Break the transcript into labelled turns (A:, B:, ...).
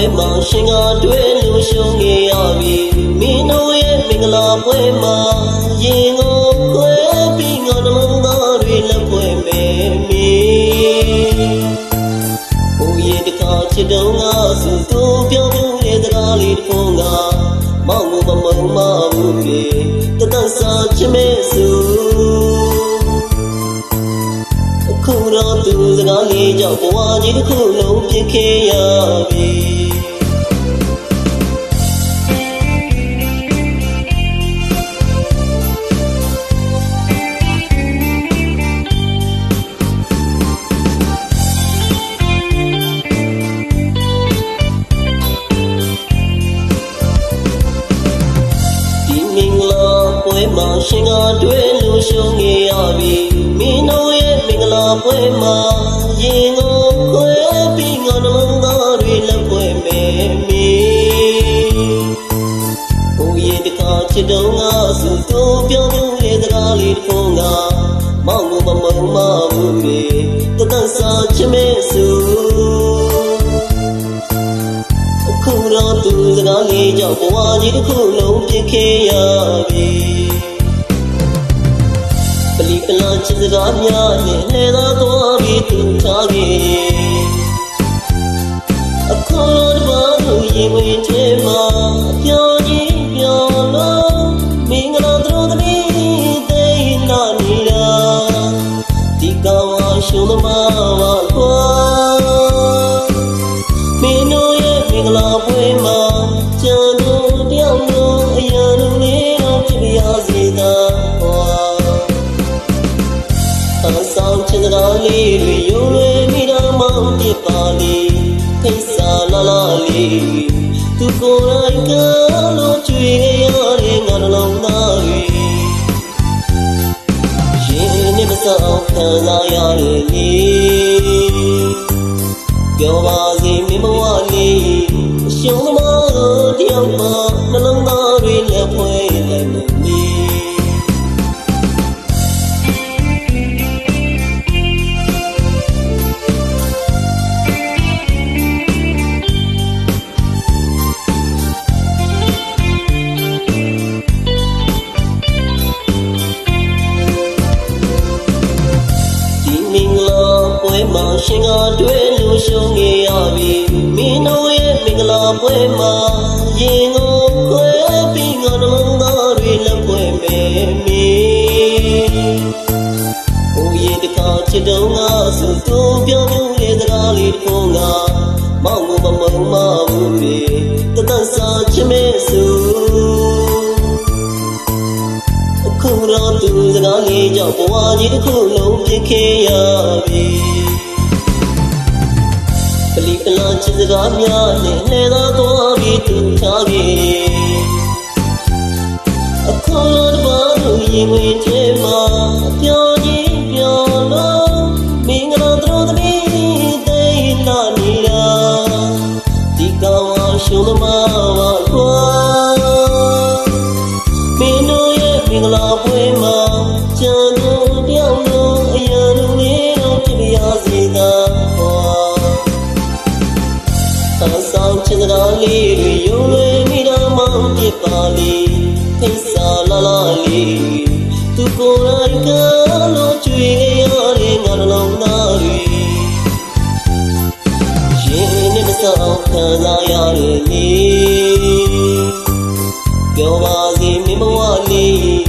A: ပွဲမှာရှင်ကတွေ့လို့ရှုံးခဲ့ရပြီမင်းတို့ရဲ့မင်္ဂလာပွဲမှာရင်ကိုခွဲပြီးငါနှလုံးသားတွေလက်ပွဲမယ်မင်းဟိုရဲ့တခါချစ်တုံးကစူတူပြောင်းပြောင်းရဲ့တကားလေးတစ်ခုကမောင်မမုံမဘူးလေတတဆာချစ်မဲ့စူခုတော့သူစကားလေးကြောင့်ဘဝကြီးတစ်ခုလုံးဖြစ်ခဲ့ရပြီ မှာရှင်ကတွေ့လို့ရှုံးခဲ့ရပြီမင်းတို့ရဲ့မင်္ဂလာပွဲမှာရင်ကိုခွဲပြီးငါနှလုံးသားတွေလက်ပွဲမယ်မင်းဟိုရဲ့တခါချစ်တုံးကစူတူပြောင်းပြောင်းရဲ့တကားလေးတစ်ခုကမောင်မမုံမဘူးလေတတဆာချစ်မဲ့စူခုတော့သူစကားလေးကြောင့်ဘဝကြီးတစ်ခုလုံးဖြစ်ခဲ့ရပြီပလီပလာ ချစ်စကားများနဲ့လဲသာသွားပြီးသူထားခဲ့အခုတော့တပါလို့ရင်ဝင်ထဲမှာပြောကြီးပြောလို့မင်္ဂလာတို့သမီးသိနာနေတာဒီကောင်ဝရှုံးသမားပါကွာ စကားလေးတွေယုံလွယ်မိတာမှပြပါလေခိစ္ဆာလာလာလေးသူကိုယ်တိုင်ကလို့ကြွေရတဲ့ငါနှလုံးသားတွေရင်နဲ့မဆောင်ခံစားရတဲ့လေပြောပါစေမင်းမဝလေးအရှုံးသမားတို့တယောက်မှ ရှင်ကတွေ့လို့ရှုံးခဲ့ရပြီမင်းတို့ရဲ့မင်္ဂလာပွဲမှာရင်ကိုခွဲပြီးငါနှလုံးသားတွေလက်ပွဲမယ်မင်းဟိုရဲ့တခါချစ်တုံးကစူတူပြောင်းပြောင်းရဲ့စကားလေးတစ်ခုကမောင်မမမုံမဘူးလေတတဆာချစ်မဲ့စူခုတော့သူစကားလေးကြောင့်ဘဝကြီးတစ်ခုလုံးဖြစ်ခဲ့ရပြီပ ချစ်စကားများနဲ့လဲသာသွားပြီးသူထားခဲ့အခုတော့တပါလို့ရင်ဝင်ထဲမှာပြောကြီးပြောလို့မင်္ဂလာတို့သမီးသိလာနေတာဒီကောင်ဝရှုံးသမားပါ နဲ့မဆောင်ခံစားရတဲ့နေ့ပြောပါစေမင်းမဝလေး